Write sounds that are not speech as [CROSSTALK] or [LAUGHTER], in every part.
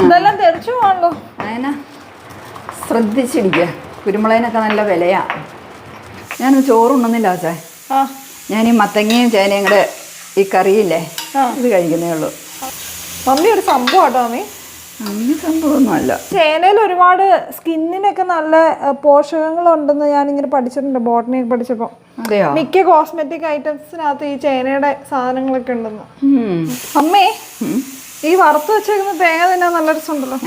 ഇതെല്ലാം തെറിച്ചു പോകണല്ലോ അതിനാ ശ്രദ്ധിച്ചിരിക്കുക കുരുമുളകിനൊക്കെ നല്ല വിലയാ. ഞാൻ ചോറുണ്ണുന്നില്ല ആ. ഞാൻ ഈ മത്തങ്ങയും ചേനയും കൂടെ ഈ കറിയില്ലേ ഇത് കഴിക്കുന്നേ ഉള്ളൂ. മമ്മി ഒരു സംഭവം കേട്ടോ മമ്മി. അങ്ങനെ സംഭവമൊന്നുമല്ല ചേനയിൽ ഒരുപാട് സ്കിന്നിനൊക്കെ നല്ല പോഷകങ്ങളുണ്ടെന്ന് ഞാൻ ഇങ്ങനെ പഠിച്ചിട്ടുണ്ട് ബോട്ടണി പഠിച്ചപ്പോൾ അതെയോ? മിക്ക കോസ്മെറ്റിക് ഐറ്റംസിനകത്ത് ഈ ചേനയുടെ സാധനങ്ങളൊക്കെ ഉണ്ടെന്ന്. അമ്മേ ഈ വറുത്ത് വെച്ചേക്കുന്ന തേങ്ങ തന്നെ നല്ല രസമുണ്ടല്ലോ.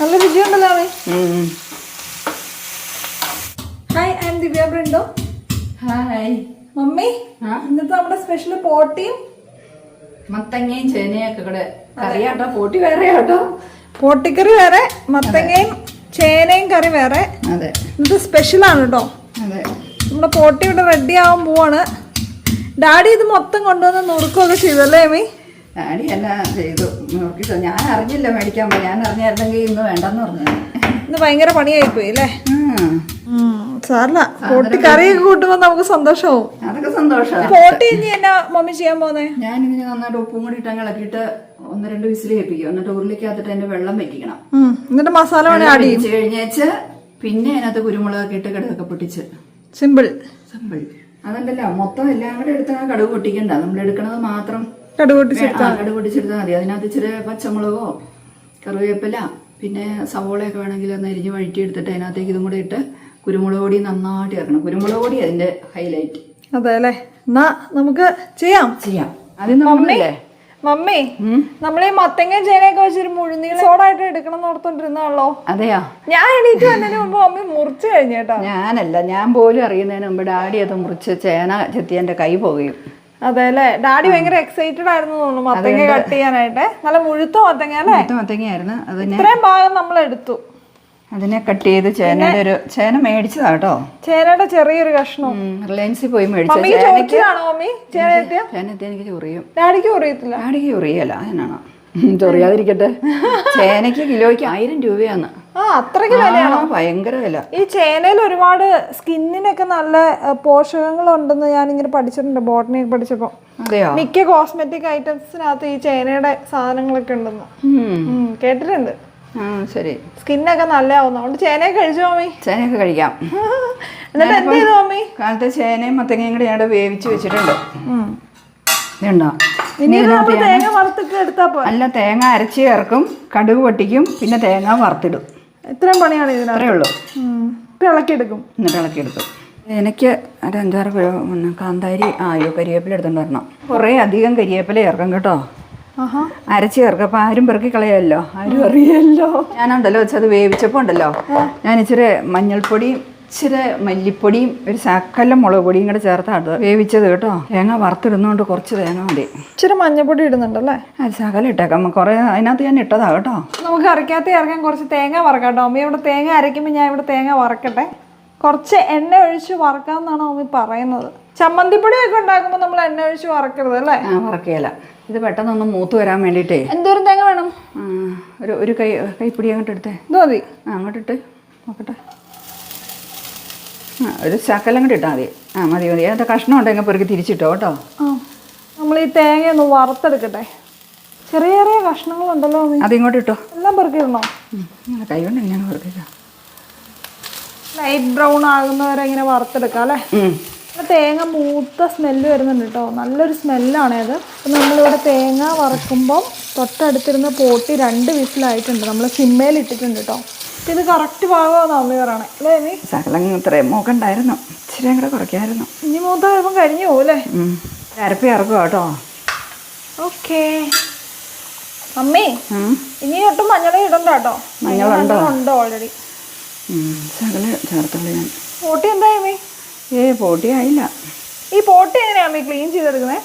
നല്ല രുചിയുണ്ടല്ലോ ഉണ്ടല്ലോ hi I'm Divya Brinto. Hi mummy ഇന്നത്തെ നമ്മുടെ സ്പെഷ്യൽ പോട്ടിയും മത്തങ്ങയും ചേനയൊക്കെ കൂടെ കറിയാട്ടോ. പോട്ടി വേറെ ആട്ടോ പോട്ടിക്കറി വേറെ മത്തങ്ങയും ചേനയും കറി വേറെ. അതെ. ഇന്നത്തെ സ്പെഷ്യലാണ് കേട്ടോ അതെ. നമ്മുടെ പോട്ടി ഇവിടെ റെഡി ആവാൻ പോവാണ്. ഡാഡി ഇത് മൊത്തം കൊണ്ടുവന്ന് നുറുക്കുകയൊക്കെ ചെയ്തല്ലേ എമി? ഡാഡി എല്ലാം ചെയ്തു. നോക്കിട്ടോ ഞാൻ അറിഞ്ഞില്ല മേടിക്കാൻ പോയി. ഞാൻ അറിഞ്ഞായിരുന്നെങ്കിൽ ഇന്ന് വേണ്ടെന്ന് പറഞ്ഞു. ഇന്ന് ഭയങ്കര പണിയായി പോയി അല്ലേ. സാറില്ല പോട്ടി കറിയൊക്കെ കൂട്ടുമ്പോ നമുക്ക് സന്തോഷമാവും അതൊക്കെ സന്തോഷം. പോട്ടി ഇനി എന്നാ മമ്മി ചെയ്യാൻ പോന്നേ? ഇനി നന്നായിട്ട് ഉപ്പും കൂടി ഇട്ടങ്ങ് ഇളക്കിയിട്ട് ഒന്ന് രണ്ട് വിസിൽ കേൾപ്പിക്കും. എന്നിട്ട് ഉരുളിക്കകത്തിട്ട് അതിന്റെ വെള്ളം വെക്കണം. ഉം. എന്നിട്ട് മസാല വേണേ ആഡ് കഴിഞ്ഞേച്ച് പിന്നെ അതിനകത്ത് കുരുമുളക് ഇട്ട് കിടക്കൊക്കെ പൊട്ടിച്ച്. സിമ്പിൾ സിമ്പിൾ അതുണ്ടല്ലോ മൊത്തം എല്ലാം കൂടെ എടുത്ത് ആ കടുക് പൊട്ടിക്കണ്ട. നമ്മൾ എടുക്കണത് മാത്രം കടുക് പൊട്ടിച്ചെടുത്താൽ മതി. അതിനകത്ത് ഇച്ചിരി പച്ചമുളകോ കറിവേപ്പില പിന്നെ സവോളയൊക്കെ വേണമെങ്കിൽ ഒന്ന് അരിഞ്ഞ് വഴറ്റി എടുത്തിട്ട് അതിനകത്തേക്ക് ഇതും കൂടെ ഇട്ട് കുരുമുളക് പൊടി നന്നായിട്ട് ചേർക്കണം. കുരുമുളക് പൊടി അതിന്റെ ഹൈലൈറ്റ് അതെ അല്ലേ? എന്നാ നമുക്ക് ചെയ്യാം. ചെയ്യാം. അതിന് നമ്മളില്ലേ മമ്മി നമ്മളീ മത്തങ്ങ ചേനയൊക്കെ വെച്ചൊരു മുഴുനീള സോഡായിട്ട് എടുക്കണം ഓർത്തോണ്ടിരുന്നാണല്ലോ അതെയോ? ഞാൻ എണീറ്റ് വന്നതിന് മുമ്പ് മമ്മി മുറിച്ച് കഴിഞ്ഞേട്ടാ. ഞാനല്ല ഞാൻ പോലും അറിയുന്നതിന് മുമ്പ് ഡാഡി അത് മുറിച്ച് ചേന ചെത്തി എന്റെ കൈ പോകുകയും. അതെ അല്ലേ? ഡാഡി ഭയങ്കര എക്സൈറ്റഡ് ആയിരുന്നു തോന്നുന്നു മത്തങ്ങ കട്ട് ചെയ്യാനായിട്ട്. നല്ല മുഴുത്ത മത്തങ്ങ അല്ലേ? മൊത്തം മത്തങ്ങയായിരുന്നു. ഇത്രയും ഭാഗം നമ്മൾ എടുത്തു അതിനെ കട്ട് ചെയ്ത് ചേനയുടെ ഒരു ചേന മേടിച്ചതാ കേട്ടോ. ചേനയുടെ ചെറിയൊരു കഷ്ണം. റിലയൻസിൽ പോയി മേടിച്ച ചേനക്ക് ചോദിച്ചതാണോ മമ്മി? ചേന എത്തിയ? ചേനത്തെ എനിക്ക് ചൊറിയും. ഡാഡിക്ക് അറിയത്തില്ല ഡാഡിക്ക് ചൊറിയല്ല അതിനാണോ ചൊറിയാതിരിക്കട്ടെ. [LAUGHS] ചേനയ്ക്ക് കിലോയ്ക്ക് ആയിരം രൂപയാണ്. അത്രയ്ക്ക് വിലയാണോ? ഭയങ്കര വില. ഈ ചേനയിൽ ഒരുപാട് സ്കിന്നിനൊക്കെ നല്ല പോഷകങ്ങൾ ഉണ്ടെന്ന് ഞാൻ ഇങ്ങനെ പഠിച്ചിട്ടുണ്ട് ബോട്ടണി പഠിച്ചപ്പോ. മിക്ക കോസ്മെറ്റിക് ഐറ്റംസിനകത്ത് ഈ ചേനയുടെ സാധനങ്ങളൊക്കെ ഉണ്ടെന്ന്. കേട്ടിട്ടുണ്ട്. ശരി. സ്കിന്നൊക്കെ നല്ലതാവുന്നു. അതുകൊണ്ട് ചേനയൊക്കെ കഴിച്ചു മമ്മി ചേനയൊക്കെ കഴിക്കാം. [LAUGHS] എന്നിട്ട് എന്ത് ചെയ്തു മമ്മി കാലത്തെ ചേനയും മത്തങ്ങയും കൂടി ഞങ്ങളുടെ വേവിച്ച് വെച്ചിട്ടുണ്ട്. ഇതുണ്ടോ? തേങ്ങ വറുത്തിട്ട് എടുത്താ അല്ല തേങ്ങ അരച്ച് ചേർക്കും കടുക് പൊട്ടിക്കും പിന്നെ തേങ്ങ വറുത്തിടും. ഇത്രയും പണിയാണ് ഇതിനകത്ത്? അത്രേ ഉള്ളൂ. ഇളക്കിയെടുക്കും എന്നിട്ട് ഇളക്കിയെടുക്കും എനിക്ക് ഒരു അഞ്ചാറ് കാന്താരി ആയോ കരിവേപ്പില എടുത്തോണ്ട് വരണം. കുറേ അധികം കരിവേപ്പില ചേർക്കും കേട്ടോ. അരച്ച് ചേർക്കും. അപ്പം ആരും പെറുക്കി കളയല്ലോ ആരും അറിയല്ലോ ഞാനുണ്ടല്ലോ വെച്ചത് വേവിച്ചപ്പോൾ ഉണ്ടല്ലോ. ഞാൻ ഇച്ചിരി മഞ്ഞൾപ്പൊടിയും ഇച്ചിരി മല്ലിപ്പൊടിയും ഒരു ശക്കല്ല മുളക് പൊടിയും കൂടെ ചേർത്താണ് വേവിച്ചത് കേട്ടോ. തേങ്ങ വറുത്തിടുന്നതുകൊണ്ട് കുറച്ച് തേങ്ങ മതി. ഇച്ചിരി മഞ്ഞപ്പൊടി ഇടുന്നുണ്ടല്ലേ? അത് ശകലം ഇട്ടേക്കാം. കുറേ അതിനകത്ത് ഞാൻ ഇട്ടതാ കേട്ടോ. നമുക്ക് അരക്കാത്ത ഇറക്കാൻ കുറച്ച് തേങ്ങ വറക്കാം കേട്ടോ. അമ്മ ഇവിടെ തേങ്ങ അരയ്ക്കുമ്പോൾ ഞാൻ ഇവിടെ തേങ്ങ വറക്കട്ടെ. കുറച്ച് എണ്ണ ഒഴിച്ച് വറക്കാമെന്നാണ് അമ്മ പറയുന്നത്. ചമ്മന്തിപ്പൊടിയൊക്കെ ഉണ്ടാക്കുമ്പോൾ നമ്മൾ എണ്ണ ഒഴിച്ച് വറക്കരുത് അല്ലേ? ആ വറക്കുകയില്ല ഇത് പെട്ടെന്നൊന്ന് മൂത്ത് വരാൻ വേണ്ടിയിട്ടേ. എന്തോരം തേങ്ങ വേണം? ഒരു ഒരു കൈ കൈപ്പിടി അങ്ങോട്ട് എടുത്തേ. ഇത് മതി. ആ അങ്ങോട്ടിട്ട് നോക്കട്ടെ. ആ ഒരു ശകലം കൂടി ഇട്ടാൽ മതി. ആ മതി മതി. അതിന്റെ കഷ്ണം ഉണ്ടെങ്കിൽ പെറുക്കി തിരിച്ചിട്ടോ കേട്ടോ? ആ നമ്മൾ ഈ തേങ്ങ ഒന്ന് വറുത്തെടുക്കട്ടെ. ചെറിയ ചെറിയ കഷ്ണങ്ങളുണ്ടല്ലോ അത്. അതിങ്ങോട്ട് ഇട്ടോ. എല്ലാം പെറുക്കിടണോ കൈ കൊണ്ട് ഇങ്ങനെ പെറുക്കിക്കാം. ലൈറ്റ് ബ്രൗൺ ആകുന്നവരെ ഇങ്ങനെ വറുത്തെടുക്കാം അല്ലേ? തേങ്ങ മൂത്ത സ്മെല്ല് വരുന്നുണ്ട് കേട്ടോ നല്ലൊരു സ്മെല്ലാണ് ഇത് അപ്പം നമ്മളിവിടെ തേങ്ങ വറക്കുമ്പം തൊട്ടടുത്തിരുന്ന പോട്ടി രണ്ട് വിസിലായിട്ടുണ്ട്. നമ്മൾ സിമ്മയിൽ ഇട്ടിട്ടുണ്ട് കേട്ടോ ഇത് കറക്റ്റ് ഭാഗമാണ് അമ്മ പറയണേ. അല്ലേ നീ? ശകലം ഇത്രയും മൂക്കണ്ടായിരുന്നു ഇച്ചിരി കൂടെ കുറയ്ക്കായിരുന്നു. ഇനി മൂത്ത വരുമ്പം കഴിഞ്ഞു പോകല്ലേ അരപ്പി ഇറക്കുക കേട്ടോ ഓക്കേ. അമ്മി ഇനി ഒട്ടും മഞ്ഞൾ ഇടണ്ട കേട്ടോ മഞ്ഞളുണ്ടോ? ഉണ്ടോ ഓൾറെഡി ശകലം ചേർത്തുള്ളൂ ഞാൻ. പോട്ടി എന്താ അമ്മി? ഏ പോട്ടി ആയില്ല. ഈ പോട്ടി എങ്ങനെയാ അമ്മ ക്ലീൻ ചെയ്തെടുക്കുന്നത്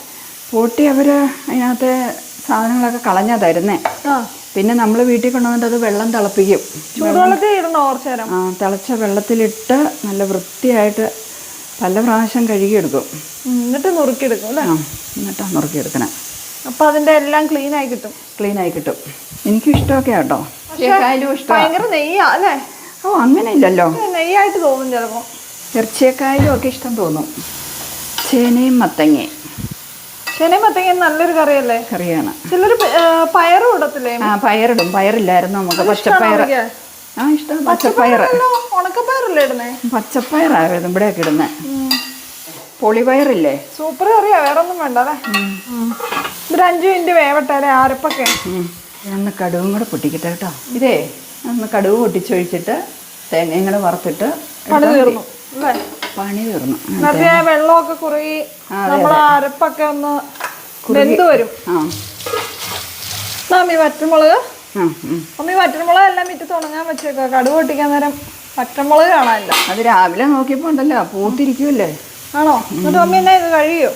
പോട്ടി അവർ അതിനകത്തെ സാധനങ്ങളൊക്കെ കളഞ്ഞാ തരുന്നേ. ആ. പിന്നെ നമ്മൾ വീട്ടിൽ കൊണ്ടുവന്നിട്ട് അത് വെള്ളം തിളപ്പിക്കും. ചൂടുവെള്ളത്തിൽ ഇടണോ കുറച്ച് നേരം. ആ, തിളച്ച വെള്ളത്തിലിട്ട് നല്ല വൃത്തിയായിട്ട് പല പ്രാവശ്യം കഴുകിയെടുക്കും. എന്നിട്ട് നുറുക്കിയെടുക്കും അല്ലേ? ആ എന്നിട്ടാണ് നുറുക്കിയെടുക്കണേ. അപ്പോൾ അതിന്റെ എല്ലാം ക്ലീൻ ആയി കിട്ടും. ക്ലീൻ ആയി കിട്ടും. എനിക്കും ഇഷ്ടമൊക്കെ കേട്ടോ ഭയങ്കര നെയ്യാ അല്ലേ? ഓ അങ്ങനെ ഇല്ലല്ലോ. നെയ്യായിട്ട് തോന്നും ചിലപ്പോൾ ഇറച്ചിയേക്കായാലും ഒക്കെ ഇഷ്ടം തോന്നും. ചേനയും മത്തങ്ങയും. ചേനയും മത്തങ്ങയും നല്ലൊരു കറിയല്ലേ? കറിയാണ്. ചിലർ പയറും ഇടത്തില്ലേ? ആ പയറിടും. പയറില്ലായിരുന്നു നമുക്ക്. പച്ചപ്പയർ ആ ഇഷ്ടം. പച്ചപ്പയർ ഉണക്കപ്പയറല്ലേ ഇടുന്നേ? പച്ചപ്പയറായിരുന്നു ഇവിടെയൊക്കെ ഇടുന്നത് പൊളിപയറില്ലേ? സൂപ്പർ കറിയാ വേറെ ഒന്നും വേണ്ട അല്ലേ? ഒരു അഞ്ചു മിനിറ്റ് വേവട്ടെ അല്ലേ ആരപ്പൊക്കെ. ഒന്ന് കടുവും കൂടെ പൊട്ടിക്കട്ടെ കേട്ടോ. ഇതേ ഒന്ന് കടുവ് പൊട്ടിച്ചൊഴിച്ചിട്ട് തേങ്ങയും കൂടെ വറുത്തിട്ട് കടുവ് തീർന്നു. പണി തീർന്നു. മറ്റേ വെള്ളമൊക്കെ കുറുകി നമ്മൾ അരപ്പൊക്കെ ഒന്ന് വെന്ത് വരും. അമ്മി വറ്റമുളക്. അമ്മി വറ്റൻമുളക് എല്ലാം മിറ്റത്ത് ഉണങ്ങാൻ വെച്ചേക്കുക കടുവ് പൊട്ടിക്കാൻ നേരം വറ്റമുളക് കാണാനില്ല. അത് രാവിലെ നോക്കിയപ്പോ ഉണ്ടല്ലോ പൂത്തിരിക്കുമല്ലേ ആണോ? എന്നിട്ട് അമ്മി എന്നാ ഇത് കഴിയോ.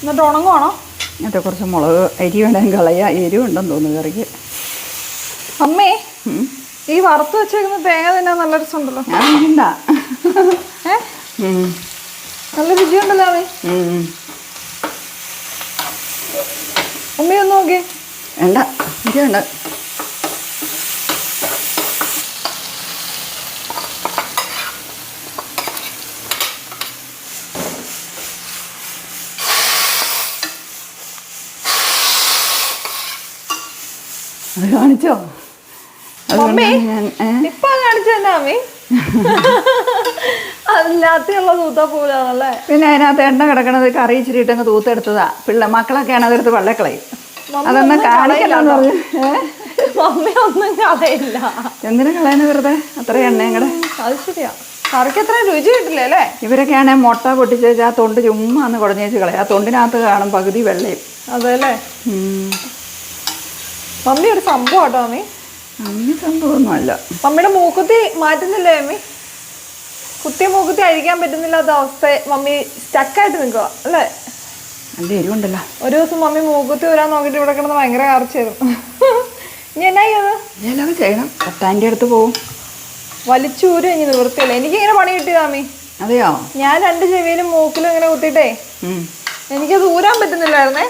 എന്നിട്ട് ഉണങ്ങുവാണോ? എന്നിട്ട് കുറച്ച് മുളക് അരി വേണം കളയാ. എരിവുണ്ടെന്ന് തോന്നുന്നു കറിക്ക്. അമ്മേ ഈ വറുത്ത് വെച്ചേക്കുന്ന തേങ്ങ തന്നെ നല്ല രസമുണ്ടല്ലോ. ഞാൻ. [LAUGHS] നല്ല രുചിയുണ്ടല്ലോ അവൻ. ഉം. ഉമ്മി ഒന്ന് നോക്കിയേ. വേണ്ട ഇത് വേണ്ട. അത് കാണിച്ചോ? ഇപ്പൊ കാണിച്ചോ അമ്മി അതില്ലാത്തുള്ള തൂത്ത പോലാണല്ലേ? പിന്നെ അതിനകത്ത് എണ്ണ കിടക്കണത് കറി ഇച്ചിരി ഇട്ടങ്ങ് തൂത്തെടുത്തതാ. പിള്ള മക്കളൊക്കെ ആണ് അതെടുത്ത് വെള്ളക്കളയും അതൊന്നും കാണിക്കലെന്ന് പറഞ്ഞു. മമ്മി ഒന്നും കഥയില്ല എന്തിനു കളയാന് വെറുതെ? അത്ര എണ്ണയും കൂടെ. അത് ശരിയാ. കറിക്ക് അത്ര രുചി കിട്ടില്ല അല്ലേ? ഇവരൊക്കെ ആണെങ്കിൽ മുട്ട പൊട്ടിച്ച് വെച്ച് ആ തൊണ്ട് ചുമ്മാ അന്ന് കുടഞ്ഞേച്ച് കളയും. ആ തൊണ്ടിനകത്ത് കാണും പകുതി വെള്ളയും. അതെ അല്ലേ? മമ്മി ഒരു സംഭവം കേട്ടോ മമ്മി. അങ്ങനെ സംഭവമൊന്നുമല്ല. മമ്മിയുടെ മൂക്കുത്തി മാറ്റുന്നില്ലേ മമ്മി? കുത്തിയ മൂക്കുത്തി അഴിക്കാൻ പറ്റുന്നില്ലാത്ത അവസ്ഥ മമ്മി സ്റ്റക്കായിട്ട് നിൽക്കുക അല്ലേ? നല്ല എരിവുണ്ടല്ലോ. ഒരു ദിവസം മമ്മി മൂക്കുത്തി വരാൻ നോക്കിയിട്ട് ഇവിടെ കിടന്ന് ഭയങ്കര കാർച്ചായിരുന്നു ഇനി എന്നാ ചെയ്ത് ഇതെല്ലാം ചെയ്യണം. പത്താന്റെ അടുത്ത് പോവും. വലിച്ചൂര് ഇനി എനിക്ക് ഇങ്ങനെ പണി കിട്ടിയതാ മമ്മി അതെയോ? ഞാൻ രണ്ട് ചെവിയിലും മൂക്കിലും ഇങ്ങനെ കുത്തിയിട്ടേ. എനിക്കത് ഊരാൻ പറ്റുന്നില്ലായിരുന്നേ.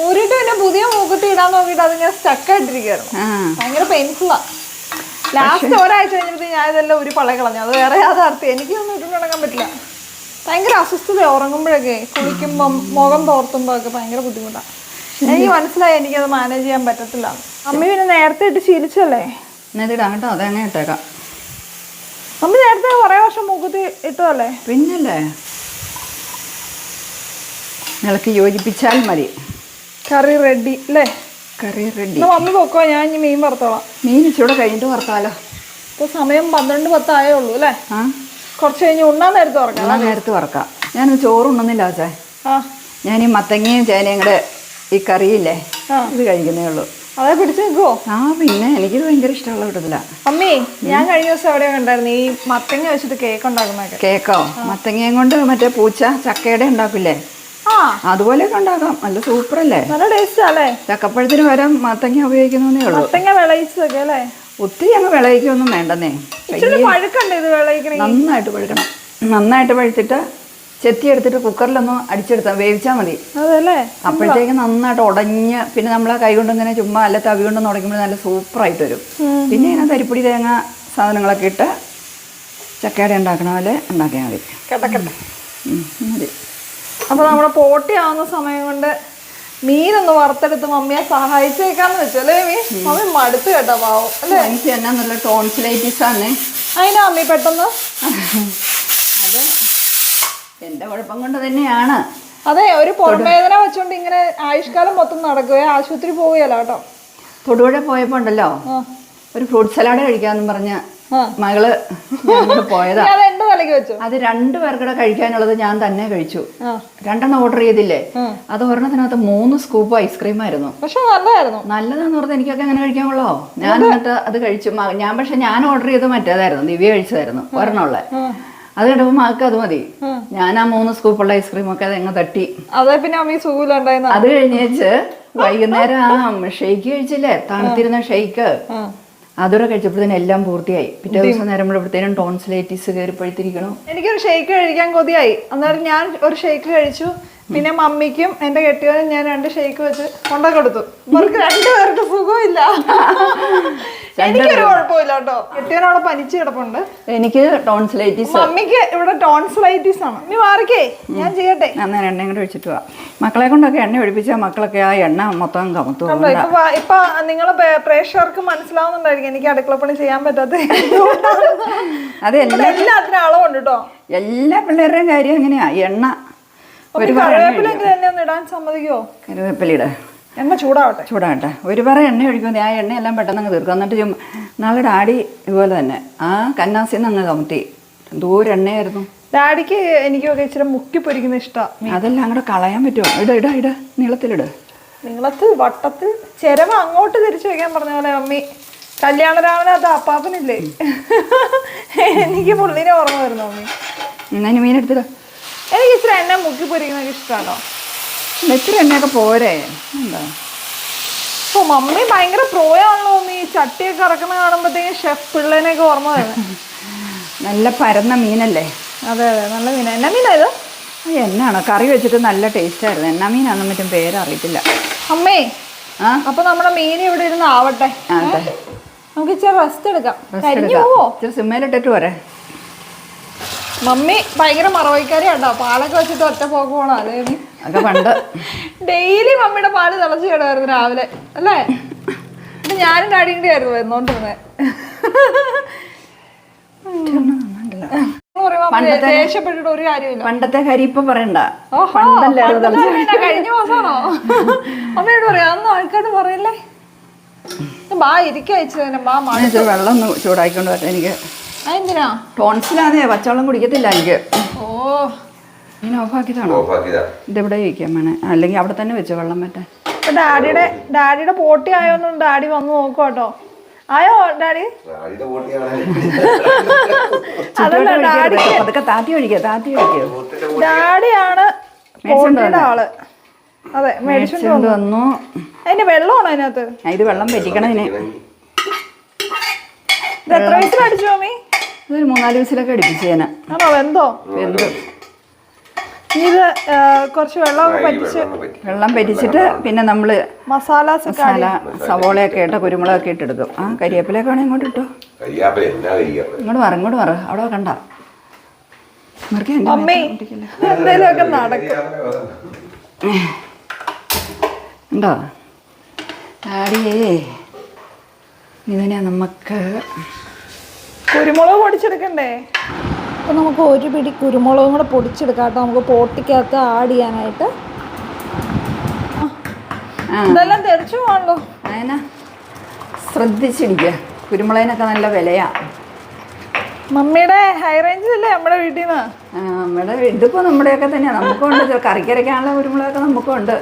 ഊരിട്ട് പിന്നെ പുതിയ മൂക്കുത്തി ഇടാൻ നോക്കിയിട്ട് ഞാൻ സ്റ്റക്ക് ആയിട്ടിരിക്കുകയായിരുന്നു. ഭയങ്കര പെയിൻഫുള്ളാ ലാസ്റ്റ് ഒരാഴ്ച കഴിഞ്ഞിട്ട് ഞാൻ ഇതെല്ലാം ഒരു പളയ കളഞ്ഞു അത് വേറെ യാഥാർത്ഥ്യം. എനിക്കൊന്നും ഇട്ടുകൊണ്ട് നടക്കാൻ പറ്റില്ല. ഭയങ്കര അസ്വസ്ഥത ഉറങ്ങുമ്പോഴൊക്കെ കുളിക്കുമ്പം മുഖം തോർത്തുമ്പോ ഒക്കെ ഭയങ്കര ബുദ്ധിമുട്ടാണ് എനിക്ക് മനസ്സിലായി എനിക്കത് മാനേജ് ചെയ്യാൻ പറ്റത്തില്ല. അമ്മ പിന്നെ നേരത്തെ ഇട്ട് ശീലിച്ചല്ലേ കേട്ടോ. അതങ്ങനെ ഇട്ടേക്കാം. അമ്മ നേരത്തെ കുറേ വർഷം മൂക്കുത്തി ഇട്ടതല്ലേ? പിന്നല്ലേ? നിലയ്ക്ക് യോജിപ്പിച്ചാൽ മതി. കറി റെഡി അല്ലേ കറി റെഡി എന്നാ മമ്മി പൊക്കോ ഞാൻ ഇനി മീൻ വറുത്തോളാം. മീൻ ഇച്ചിരി കഴിഞ്ഞിട്ട് വറുത്താലോ? ഇപ്പൊ സമയം പന്ത്രണ്ട് പത്തായേ ഉള്ളൂ അല്ലേ ആ? കുറച്ച് കഴിഞ്ഞ് ഉണ്ണാൻ നേരത്തെ ഉറക്കാം എന്നാ നേരത്ത് വറക്കാം. ഞാനൊന്ന് ചോറുണ്ണുന്നില്ല അച്ഛേ. ആ. ഞാൻ ഈ മത്തങ്ങയും ചേനയും കൂടെ ഈ കറിയില്ലേ ആ. ഇത് കഴിക്കുന്നേ ഉള്ളൂ. അതെ പിടിച്ച് നിൽക്കുവോ? ആ പിന്നെ എനിക്കിത് ഭയങ്കര ഇഷ്ടമുള്ള വിടത്തില്ല അമ്മേ ഞാൻ കഴിഞ്ഞ ദിവസം എവിടെ കണ്ടായിരുന്നു? ഈ മത്തങ്ങ വെച്ചിട്ട് കേക്ക് ഉണ്ടാക്കുന്ന കേക്കോ മത്തങ്ങയും കൊണ്ട് മറ്റേ പൂച്ച ചക്കയുടെ ഉണ്ടാക്കില്ലേ? ആ. അതുപോലെയൊക്കെ ഉണ്ടാക്കാം. നല്ല സൂപ്പർ അല്ലേ നല്ല ടേസ്റ്റ് അല്ലേ ചക്കപ്പഴത്തിന് പകരം മത്തങ്ങ ഉപയോഗിക്കുന്നേ ഉള്ളൂ. മത്തങ്ങ വിളയിച്ചതൊക്കെ അല്ലേ? ഒത്തിരി അങ്ങ് വിളയിക്കൊന്നും വേണ്ടെന്നേ. പഴുക്കണ്ടേ ഇത് നന്നായിട്ട് പഴുക്കണം. നന്നായിട്ട് പഴുത്തിട്ട് ചെത്തി എടുത്തിട്ട് കുക്കറിലൊന്ന് അടിച്ചെടുത്താൽ വേവിച്ചാൽ മതി. അതല്ലേ? അപ്പോഴത്തേക്ക് നന്നായിട്ട് ഉടഞ്ഞ് പിന്നെ നമ്മൾ കൈ കൊണ്ട് ഇങ്ങനെ ചുമ്മാ അല്ല തവി കൊണ്ടൊന്നും ഉടയ്ക്കുമ്പോൾ നല്ല സൂപ്പറായിട്ട് വരും. പിന്നെ ഇതിനകത്ത് അരിപ്പൊടി തേങ്ങ സാധനങ്ങളൊക്കെ ഇട്ട് ചക്കയുടെ ഉണ്ടാക്കണ പോലെ ഉണ്ടാക്കിയാൽ മതി. മതി. അപ്പൊ നമ്മുടെ പോട്ടി ആവുന്ന സമയം കൊണ്ട് മീനൊന്ന് വറുത്തെടുത്ത് മമ്മിയെ സഹായിച്ചേക്കാന്ന് വെച്ചു അല്ലേ മീൻ മമ്മി മടുത്ത് കേട്ടോ പാവം അല്ലേ? എനിക്ക് എന്നാ നല്ല ടോൺസിലൈറ്റിസ് ആണ്. അതിനാ മമ്മി പെട്ടെന്ന്? അത് എന്റെ കുഴപ്പം കൊണ്ട് തന്നെയാണ്. അതെ ഒരു പുറമേദന വെച്ചോണ്ട് ഇങ്ങനെ ആയുഷ്കാലം മൊത്തം നടക്കുകയോ ആശുപത്രി പോവുകയല്ലോ കേട്ടോ. തൊടുപുഴ പോയപ്പോണ്ടല്ലോ ഒരു ഫ്രൂട്ട് സലാഡ് കഴിക്കാമെന്നും പറഞ്ഞ് മകൾ പോയതാ. എന്റെ തലയ്ക്ക് വെച്ചു. അത് രണ്ടു പേർക്കൂടെ കഴിക്കാനുള്ളത് ഞാൻ തന്നെ കഴിച്ചു. രണ്ടെണ്ണം ഓർഡർ ചെയ്തില്ലേ? അത് ഒരെണ്ണത്തിനകത്ത് മൂന്ന് സ്കൂപ്പ് ഐസ്ക്രീം ആയിരുന്നു. പക്ഷെ നല്ലതായിരുന്നു. നല്ലതാന്ന് പറഞ്ഞാൽ എനിക്കൊക്കെ അങ്ങനെ കഴിക്കാൻ കൊള്ളോ ഞാൻ എന്നിട്ട് അത് കഴിച്ചു. ഞാൻ പക്ഷെ ഞാൻ ഓർഡർ ചെയ്ത് മറ്റേതായിരുന്നു. ദിവ്യ കഴിച്ചതായിരുന്നു. ഒരെണ്ണമുള്ള. അത് കണ്ടപ്പോ മാക്ക് അത് മതി. ഞാൻ ആ മൂന്ന് സ്കൂപ്പുള്ള ഐസ്ക്രീം ഒക്കെ അത് തട്ടി. അതെ പിന്നെ അത് കഴിഞ്ഞേച്ച് വൈകുന്നേരം ആ ഷെയ്ക്ക് കഴിച്ചില്ലേ? തണുത്തിരുന്ന ഷെയ്ക്ക് അതുകൂടെ കഴിച്ചപ്പോഴത്തേനും എല്ലാം പൂർത്തിയായി. പിറ്റേ ദിവസം നേരം വിടുമ്പോഴത്തേനും ടോൺസിലൈറ്റിസ് കയറിപ്പോഴത്തിരിക്കണം. പഴുത്തിരിക്കണു എനിക്കൊരു ഷേക്ക് കഴിക്കാൻ കൊതിയായി. അന്നേരം ഞാൻ ഒരു ഷേക്ക് കഴിച്ചു. പിന്നെ മമ്മിക്കും എന്റെ കെട്ടിയവനും ഞാൻ രണ്ട് ഷേക്ക് വെച്ച് കൊണ്ട കൊടുത്തു. ഇവർക്ക് രണ്ടുപേർക്ക് സുഖമില്ല. എനിക്കൊരു കുഴപ്പമില്ല കേട്ടോ. കെട്ടിയവനവിടെ പനിച്ച് കിടപ്പുണ്ട്. എനിക്ക് ടോൺസിലൈറ്റിസ് മമ്മിക്ക് ഇവിടെ ടോൺസിലൈറ്റിസ് ആണ്. ഇനി മാറിക്കേ. ഞാൻ ചെയ്യട്ടെ. അന്നേരം എണ്ണയും കൂടെ വെച്ചിട്ട് പോവാം മക്കളെ കൊണ്ടൊക്കെ എണ്ണ ഒഴിപ്പിച്ചാൽ മക്കളൊക്കെ ആ എണ്ണ മൊത്തം കമത്തു ഇപ്പൊ നിങ്ങൾ പ്രേക്ഷകർക്ക് മനസ്സിലാവുന്നുണ്ടായിരിക്കും എനിക്ക് അടുക്കളപ്പണി ചെയ്യാൻ പറ്റാത്ത [LAUGHS] അതെല്ലാം എല്ലാ എല്ലാത്തിനും അളവുണ്ട് കേട്ടോ. എല്ലാ പിള്ളേരുടെയും കാര്യം എങ്ങനെയാ എണ്ണ കറിവേപ്പിലെങ്കിലും എന്നെ ഒന്ന് ഇടാൻ സമ്മതിക്കോ? എണ്ണ ചൂടാവട്ടെ. ചൂടാകട്ടെ ഒരു പറ എണ്ണ ഒഴിക്കുമ്പോൾ ആ എണ്ണയെല്ലാം പെട്ടെന്ന് അങ്ങ് തീർക്കും. എന്നിട്ട് ചും- നാളെ ഡാഡി ഇതുപോലെ തന്നെ ആ കന്നാസിൽ നിന്ന് അങ്ങ് കമത്തി. എന്തോരം എണ്ണയായിരുന്നു. ഡാഡിക്ക് എനിക്കൊക്കെ ഇച്ചിരി മുക്കി പൊരിക്കുന്ന ഇഷ്ടം. അതെല്ലാം അങ്ങോട്ട് കളയാൻ പറ്റുമോ? ഇട ഇട ഇട. നീളത്തിലിട നീളത്തിൽ വട്ടത്തിൽ ചെരവ് അങ്ങോട്ട് തിരിച്ചു വെക്കാൻ പറഞ്ഞ പോലെ മമ്മി കല്യാണ രാമന് അത് അപ്പാപ്പനില്ലേ? എനിക്ക് പുള്ളിനെ ഓർമ്മ വരുന്നു അമ്മി. എന്നാ ഇനി മീനെടുത്തിട എനിക്ക് ഇച്ചിരി എണ്ണ മുക്കി പൊരിക്കുന്നൊക്കെ ഇഷ്ടമാണോ ഇച്ചിരി എണ്ണയൊക്കെ പോരെ. എന്താ? ഓ മമ്മി ഭയങ്കര പ്രോയാണല്ലോ ഈ ചട്ടിയൊക്കെ ഇറക്കുന്ന കാണുമ്പോഴത്തേക്കും ഷെഫ് പിള്ളേനെയൊക്കെ ഓർമ്മ വരുന്നത് നല്ല പരന്ന മീനല്ലേ? അതെ അതെ നല്ല മീന. എന്ന മീനാ ഇത്? എന്നാണ്? കറി വെച്ചിട്ട് നല്ല ടേസ്റ്റ് ആയിരുന്നു. എന്നാ മീനാണെന്നും മറ്റും പേരറിയത്തില്ല അമ്മേ ആ? അപ്പൊ നമ്മുടെ മീൻ ഇവിടെ ഇരുന്ന് ആവട്ടെ. നമുക്ക് ഇച്ചിരി റെസ്റ്റ് എടുക്കാം. കരിഞ്ഞു. പോവോ? ഇച്ചിരി സിമ്മയിലിട്ടിട്ട് പോരെ. മമ്മി ഭയങ്കര മറവിക്കാരിയാട്ടോ പാലൊക്കെ വെച്ചിട്ട് ഒറ്റ പോക്ക് പോണോ അല്ലേ പണ്ട്. ഡെയിലി മമ്മിയുടെ പാൽ തിളച്ച് കിടമായിരുന്നു രാവിലെ അല്ലേ? ഇത് ഞാനും ഡാഡിയും കൂടി ആയിരുന്നു വന്നോണ്ടിരുന്നത് പണ്ടത്തെ- ദേഷ്യപ്പെട്ടിട്ട് ഒരു കാര്യമില്ല. പണ്ടത്തെ കാര്യം ഇപ്പൊ പറയണ്ട. കഴിഞ്ഞ മാസമാണോ അമ്മയോട് പറയാം അന്ന് ആൾക്കാർ പറയല്ലേ? ബാ ഇരിക്കയച്ചു തന്നെ ബാ വെള്ളം ഒന്ന് ചൂടാക്കിക്കൊണ്ട് വരട്ടെ എനിക്ക്. എന്തിനാ ടോൺസിലാന്നേ പച്ചവെള്ളം കുടിക്കത്തില്ല എനിക്ക്. ഓ. ഇങ്ങനെ ഓഫാക്കിയതാണോ? ഓഫാക്കിയതാ. ഇതെവിടെ ചോദിക്കാൻ വേണേ? അല്ലെങ്കിൽ അവിടെ തന്നെ വെച്ചോ വെള്ളം പറ്റാൻ ഇപ്പൊ ഡാഡിയുടെ ഡാഡിയുടെ പോട്ടി ആയോന്നും ഡാഡി വന്ന് നോക്കോട്ടോ ആയോ ഡാഡി? അതല്ല ഡാഡി അതൊക്കെ താത്തി ഒഴിക്കുക താത്തി ഒഴിക്കുക ഡാഡിയാണ് പോട്ടിയുടെ ആൾ. അതെ മേടിച്ചോണ്ട് വന്നു. അതിന്റെ വെള്ളമാണോ അതിനകത്ത്? ഇത് വെള്ളം പറ്റിക്കണം ഇതിന് ഇത് എത്ര വയസ്സിലടിച്ചു മമ്മി ഇതൊരു മൂന്നാൽ ദിവസത്തിലൊക്കെ അടിപ്പിച്ചു ഞാൻ. ആണോ? എന്തോ എന്ത് ഇത് കുറച്ച് വെള്ളമൊക്കെ പറ്റിച്ച് വെള്ളം പറ്റിച്ചിട്ട് പിന്നെ നമ്മൾ മസാല മസാല സവോളയൊക്കെ ഇട്ട് കുരുമുളകൊക്കെ ഇട്ടെടുക്കും. ആ കരിയേപ്പിലൊക്കെ വേണേൽ ഇങ്ങോട്ട് ഇട്ടോ. ഇങ്ങോട്ട് പറ ഇങ്ങോട്ട് പറ അവിടെ കണ്ട എന്തേലുമൊക്കെ നടക്കും. ഉണ്ടോ? ഡാഡിയേ ഇതിനെ നമുക്ക് കുരുമുളക് പൊടിച്ചെടുക്കണ്ടേ? അപ്പോൾ നമുക്ക് ഒരു പിടി കുരുമുളകും കൂടെ പൊടിച്ചെടുക്കാം കേട്ടോ. നമുക്ക് പോട്ടിക്കകത്ത് ആഡ് ചെയ്യാനായിട്ട്. ഇതെല്ലാം തെറിച്ചു പോകണല്ലോ. അതിനാ ശ്രദ്ധിച്ചിരിക്കുക. കുരുമുളകിനൊക്കെ നല്ല വിലയാ. മമ്മിയുടെ ഹൈ റേഞ്ചിലല്ലേ നമ്മുടെ വീട്ടിൽ നിന്ന് ആ, നമ്മുടെ ഇതിപ്പോ നമ്മുടെയൊക്കെ തന്നെയാ. നമുക്കുണ്ട് കറിക്കരയ്ക്കാനുള്ള കുരുമുളകൊക്കെ നമുക്കുണ്ട്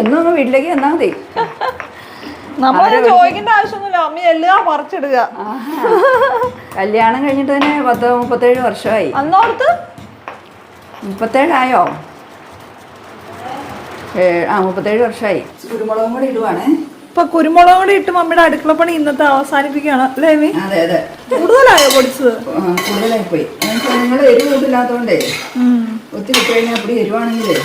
എന്നൊന്ന് വീട്ടിലേക്ക് എന്നാ മതി. നമ്മളത് ചോദിക്കേണ്ട ആവശ്യമൊന്നുമില്ല. അമ്മി എല്ലാം പറിച്ചെടുക്കുക ആഹാ. കല്യാണം കഴിഞ്ഞിട്ട് തന്നെ പത്ത് മുപ്പത്തേഴ് വർഷമായി. അന്നോർത്ത്? മുപ്പത്തേഴായോ? ആ മുപ്പത്തേഴ് വർഷമായി. കുരുമുളകും കൂടി ഇടുവാണ്. ഇപ്പൊ കുരുമുളകും കൂടി ഇട്ട് മമ്മിയുടെ അടുക്കള പണി ഇന്നത്തെ അവസാനിപ്പിക്കുകയാണ് അല്ലേ അതെ അതെ. കൂടുതലായോ പൊടിച്ചത്? കൂടുതലായി പോയി നിങ്ങൾ എരിവ് കൂട്ടില്ലാത്തതുകൊണ്ടേ ഒത്തിരി കഴിഞ്ഞാൽ അപ്പടി എരിവാണെങ്കിലേ.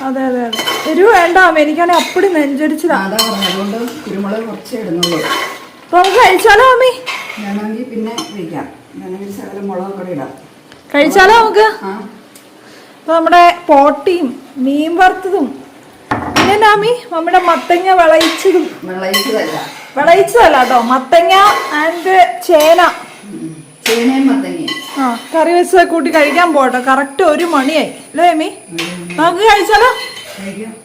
അതെ അതെ അതെ. എരിവ് വേണ്ട എനിക്കാണെ അപ്പടി അതാ പറഞ്ഞു അതുകൊണ്ട് കുരുമുളക് കുറച്ചേ ഇടുന്നുള്ളൂ. അപ്പൊ നമുക്ക് കഴിച്ചാലോ അമ്മി? വേണമെങ്കിൽ പിന്നെ വയ്ക്കാം വേണമെങ്കിൽ ശകലം മുളക് കൂടെ ഇടാം. കഴിച്ചാലോ നമുക്ക്? ആ. അപ്പൊ നമ്മുടെ പോട്ടിയും മീൻ വറുത്തതും. പിന്നെ നാമി നമ്മുടെ മത്തങ്ങ വിളയിച്ചതും. വെള്ളയിച്ചതല്ല വിളയിച്ചതല്ല കേട്ടോ. മത്തങ്ങ ആൻഡ് ചേന. ചേനയും മത്തങ്ങയും. കറി വെച്ച് കൂട്ടി കഴിക്കാൻ പോട്ടോ കറക്റ്റ് ഒരു മണിയായി. അല്ലേ അമ്മി നമുക്ക് കഴിച്ചാലോ?